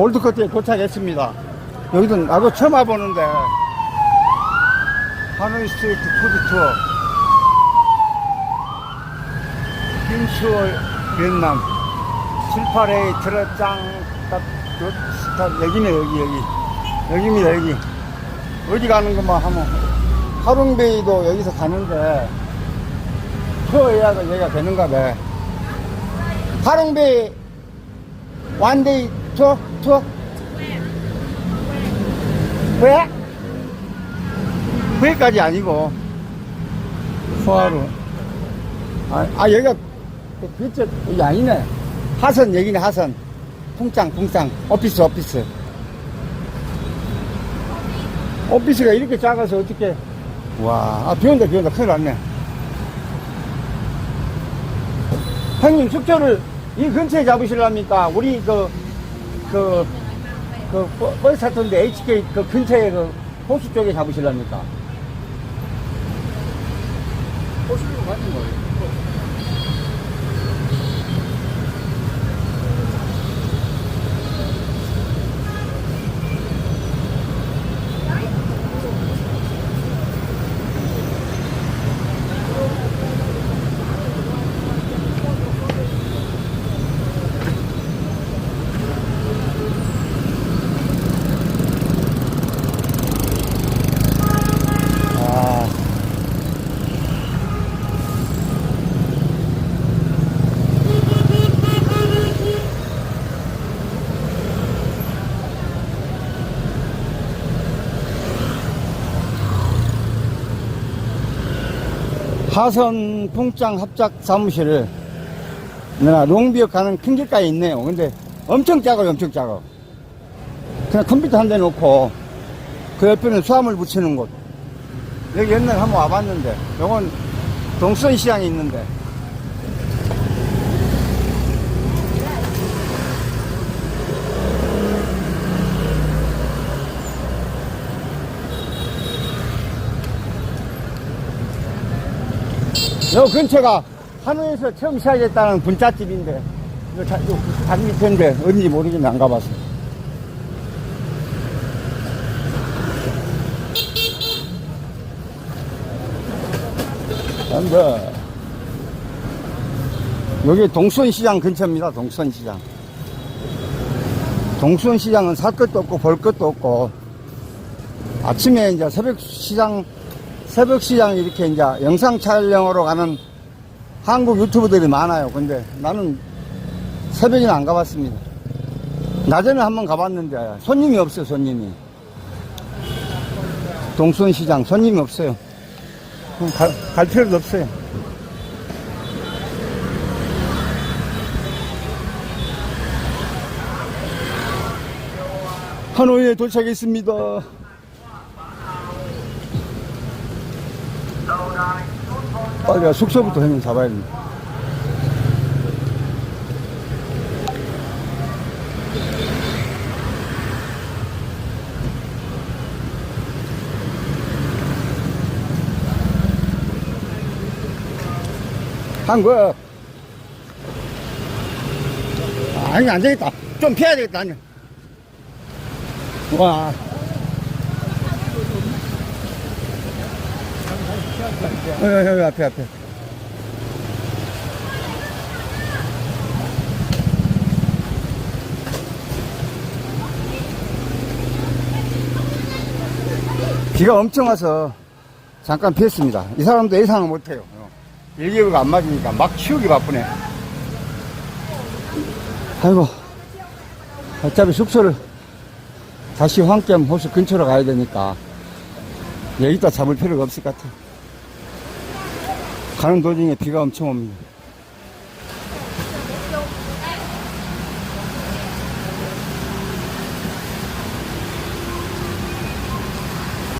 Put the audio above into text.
올드커트에 도착했습니다. 여기도 나도 처음 와보는데 하노이 스트리트 푸드 투어. 베트남. 78A 트러짱 딱 스타 여기네 여기 여기. 여기입니다 여기. 어디 가는 것만 하면. 하롱베이도 여기서 가는데 투어 예약은 여기가 되는가 봐. 하롱베이 원데이 투어 투어 왜? 회까지 아니고 후하루 아, 아 여기가 그 그쪽 여기 아니네 하선 여기네 하선 풍짱 풍짱 오피스 오피스 오피스가 이렇게 작아서 어떻게 와, 아, 비 온다, 비 온다. 큰일 났네. 형님, 숙소를 이 근처에 잡으시랍니까? 우리 그, 그, 그, 버- 버스 탔던데 HK 그 근처에 그 호수 쪽에 잡으시랍니까? 호수로 가는 거예요. 하선 풍장 합작 사무실을 내가 롱비역 가는 큰 길가에 있네요. 근데 엄청 작아요, 엄청 작아. 그냥 컴퓨터 한 대 놓고 그 옆에는 수화물 붙이는 곳. 여기 옛날에 한번 와봤는데, 요건 동선 시장에 있는데. 요 근처가 하노이에서 처음 시작했다는 분짜집인데, 이거 자, 이거 단 밑인데, 어딘지 모르겠네, 안 가봤어. 간다. 여기 동선시장 근처입니다. 동선시장. 동선시장은 살 것도 없고 볼 것도 없고 아침에 이제 새벽 시장 새벽 시장 이렇게 이제 영상 촬영으로 가는 한국 유튜버들이 많아요. 근데 나는 새벽에는 안 가봤습니다. 낮에는 한번 가봤는데 손님이 없어요. 손님이 동선시장 손님이 없어요. 갈, 갈 필요도 없어요. 하노이에 도착했습니다. 빨리 가, 숙소부터 형님 잡아야 됩니다. 한 거. 아니, 안 되겠다. 좀 피해야 되겠다, 아니. 와. 여기, 여기 앞에, 앞에. 비가 엄청 와서 잠깐 피했습니다. 이 사람도 예상을 못해요. 일기구가 안 맞으니까 막 치우기 바쁘네. 아이고, 어차피 숙소를 다시 황점 호수 근처로 가야 되니까 여기다 잡을 필요가 없을 것 같아. 가는 도중에 비가 엄청 옵니다.